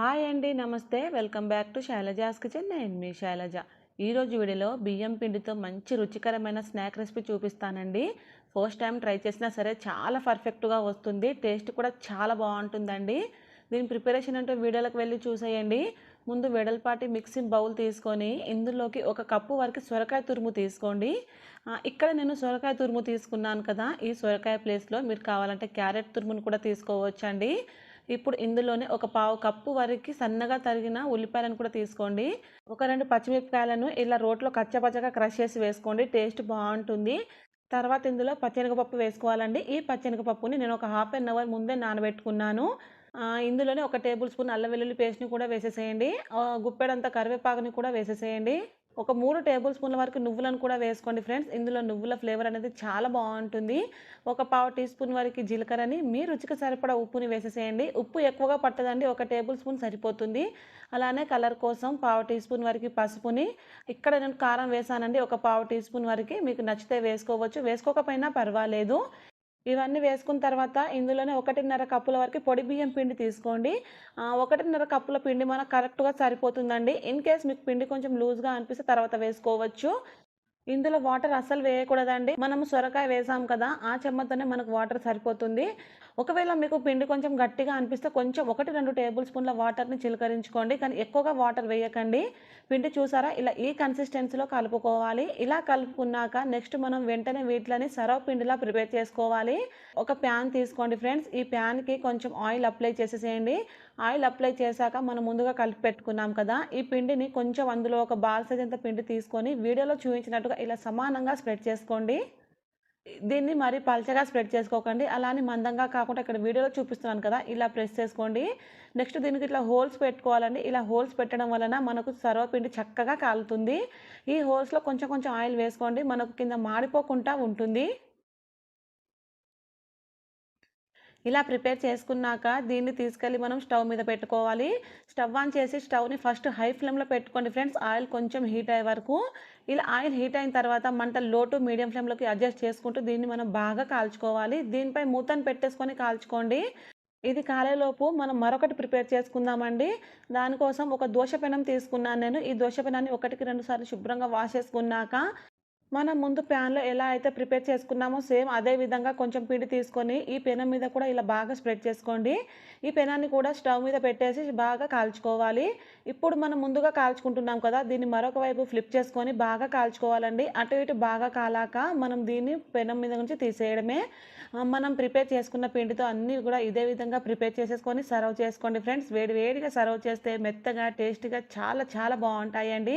Hi అండి నమస్తే. Welcome back to Shailaja's kitchen. నేను మీ శైలజ. ఈరోజు వీడియోలో బియ్యం పిండితో మంచి రుచికరమైన స్నాక్ రెసిపీ చూపిస్తానండి. ఫస్ట్ టైం ట్రై చేసినా సరే చాలా పర్ఫెక్ట్గా వస్తుంది. టేస్ట్ కూడా చాలా బాగుంటుందండి. దీని ప్రిపరేషన్ అంటే వీడియోలకు వెళ్ళి చూసేయండి. ముందు వెడల్పాటి మిక్సింగ్ బౌల్ తీసుకొని ఇందులోకి ఒక కప్పు వరకు సొరకాయ తురుము తీసుకోండి. ఇక్కడ నేను సొరకాయ తురుము తీసుకున్నాను కదా. ఈ సొరకాయ ప్లేస్లో మీరు కావాలంటే క్యారెట్ తురుమును కూడా తీసుకోవచ్చండి. ఇప్పుడు ఇందులోనే ఒక పావు కప్పు వరకు సన్నగా తరిగిన ఉల్లిపాయలను కూడా తీసుకోండి. ఒక రెండు పచ్చిమిరపకాయలను ఇలా రోట్లో కచ్చపచ్చగా క్రష్ చేసి వేసుకోండి. టేస్ట్ బాగుంటుంది. తర్వాత ఇందులో పచ్చెనగపప్పు వేసుకోవాలండి. ఈ పచ్చెనగపప్పుని నేను ఒక హాఫ్ అన్ అవర్ ముందే నానబెట్టుకున్నాను. ఇందులోనే ఒక టేబుల్ స్పూన్ అల్లం వెల్లుల్లి పేస్ట్ని కూడా వేసేసేయండి. గుప్పెడంత కరివేపాకుని కూడా వేసేసేయండి. ఒక మూడు టేబుల్ స్పూన్ల వరకు నువ్వులను కూడా వేసుకోండి ఫ్రెండ్స్. ఇందులో నువ్వుల ఫ్లేవర్ అనేది చాలా బాగుంటుంది. ఒక పావు టీ స్పూన్ వరకు జీలకర్రని మీ రుచికి సరిపడా ఉప్పుని వేసేసేయండి. ఉప్పు ఎక్కువగా పట్టదండి ఒక టేబుల్ స్పూన్ సరిపోతుంది. అలానే కలర్ కోసం పావు టీ స్పూన్ వరకు పసుపుని ఇక్కడ నేను కారం వేసానండి ఒక పావు టీ స్పూన్ వరకు. మీకు నచ్చితే వేసుకోవచ్చు వేసుకోకపోయినా పర్వాలేదు. ఇవన్నీ వేసుకున్న తర్వాత ఇందులోనే ఒకటిన్నర కప్పుల వరకు పొడి బియ్యం పిండి తీసుకోండి. ఒకటిన్నర కప్పుల పిండి మనకు కరెక్ట్గా సరిపోతుందండి. ఇన్ కేస్ మీకు పిండి కొంచెం లూజ్గా అనిపిస్తే తర్వాత వేసుకోవచ్చు. ఇందులో వాటర్ అస్సలు వేయకూడదండి. మనము సొరకాయ వేసాం కదా ఆ చెమ్మతోనే మనకు వాటర్ సరిపోతుంది. ఒకవేళ మీకు పిండి కొంచెం గట్టిగా అనిపిస్తే కొంచెం ఒకటి రెండు టేబుల్ స్పూన్ల వాటర్ని చిలకరించుకోండి. కానీ ఎక్కువగా వాటర్ వేయకండి. పిండి చూసారా? ఇలా ఈ కన్సిస్టెన్సీలో కలుపుకోవాలి. ఇలా కలుపుకున్నాక నెక్స్ట్ మనం వెంటనే వీటిని సరవ పిండిలా ప్రిపేర్ చేసుకోవాలి. ఒక ప్యాన్ తీసుకోండి ఫ్రెండ్స్. ఈ ప్యాన్కి కొంచెం ఆయిల్ అప్లై చేసేసేయండి. ఆయిల్ అప్లై చేశాక మనం ముందుగా కలిపి పెట్టుకున్నాం కదా ఈ పిండిని కొంచెం అందులో ఒక బాల్ సైజ్ అంత పిండి తీసుకొని వీడియోలో చూపించినట్టుగా ఇలా సమానంగా స్ప్రెడ్ చేసుకోండి. దీన్ని మరి పల్చగా స్ప్రెడ్ చేసుకోకండి. అలానే మందంగా కాకుండా ఇక్కడ వీడియోలో చూపిస్తున్నాను కదా ఇలా ప్రెస్ చేసుకోండి. నెక్స్ట్ దీనికి ఇట్లా హోల్స్ పెట్టుకోవాలండి. ఇలా హోల్స్ పెట్టడం వలన మనకు సర్వపిండి చక్కగా కాలుతుంది. ఈ హోల్స్లో కొంచెం కొంచెం ఆయిల్ వేసుకోండి. మనకు కింద మాడిపోకుండా ఉంటుంది. ఇలా ప్రిపేర్ చేసుకున్నాక దీన్ని తీసుకెళ్ళి మనం స్టవ్ మీద పెట్టుకోవాలి. స్టవ్ ఆన్ చేసి స్టవ్ని ఫస్ట్ హై ఫ్లేమ్లో పెట్టుకోండి ఫ్రెండ్స్. ఆయిల్ కొంచెం హీట్ అయ్యే వరకు. ఇలా ఆయిల్ హీట్ అయిన తర్వాత మంట లో టు మీడియం ఫ్లేమ్లోకి అడ్జస్ట్ చేసుకుంటూ దీన్ని మనం బాగా కాల్చుకోవాలి. దీనిపై మూతను పెట్టేసుకొని కాల్చుకోండి. ఇది కాలేలోపు మనం మరొకటి ప్రిపేర్ చేసుకుందామండి. దానికోసం ఒక దోశ పెనం తీసుకున్నాను నేను. ఈ దోశ పెనాన్ని ఒకటికి రెండు సార్లు శుభ్రంగా వాష్ చేసుకున్నాక మనం ముందు ప్యాన్లో ఎలా అయితే ప్రిపేర్ చేసుకున్నామో సేమ్ అదే విధంగా కొంచెం పిండి తీసుకొని ఈ పెనం మీద కూడా ఇలా బాగా స్ప్రెడ్ చేసుకోండి. ఈ పెనాన్ని కూడా స్టవ్ మీద పెట్టేసి బాగా కాల్చుకోవాలి. ఇప్పుడు మనం ముందుగా కాల్చుకుంటున్నాం కదా దీన్ని మరొక వైపు ఫ్లిప్ చేసుకొని బాగా కాల్చుకోవాలండి. అటు ఇటు బాగా కాలాక మనం దీన్ని పెనం మీద నుంచి తీసేయడమే. మనం ప్రిపేర్ చేసుకున్న పిండితో అన్నీ కూడా ఇదే విధంగా ప్రిపేర్ చేసేసుకొని సర్వ్ చేసుకోండి ఫ్రెండ్స్. వేడి వేడిగా సర్వ్ చేస్తే మెత్తగా టేస్టీగా చాలా చాలా బాగుంటాయండి.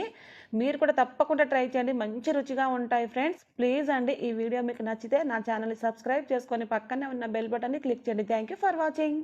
మీరు కూడా తప్పకుండా ట్రై చేయండి. మంచి రుచిగా ఉంటాయి ఫ్రెండ్స్. ప్లీజ్ అండి ఈ వీడియో మీకు నచ్చితే నా ఛానల్ని సబ్స్క్రైబ్ చేసుకొని పక్కనే ఉన్న బెల్ బటన్ని క్లిక్ చేయండి. Thank you for watching.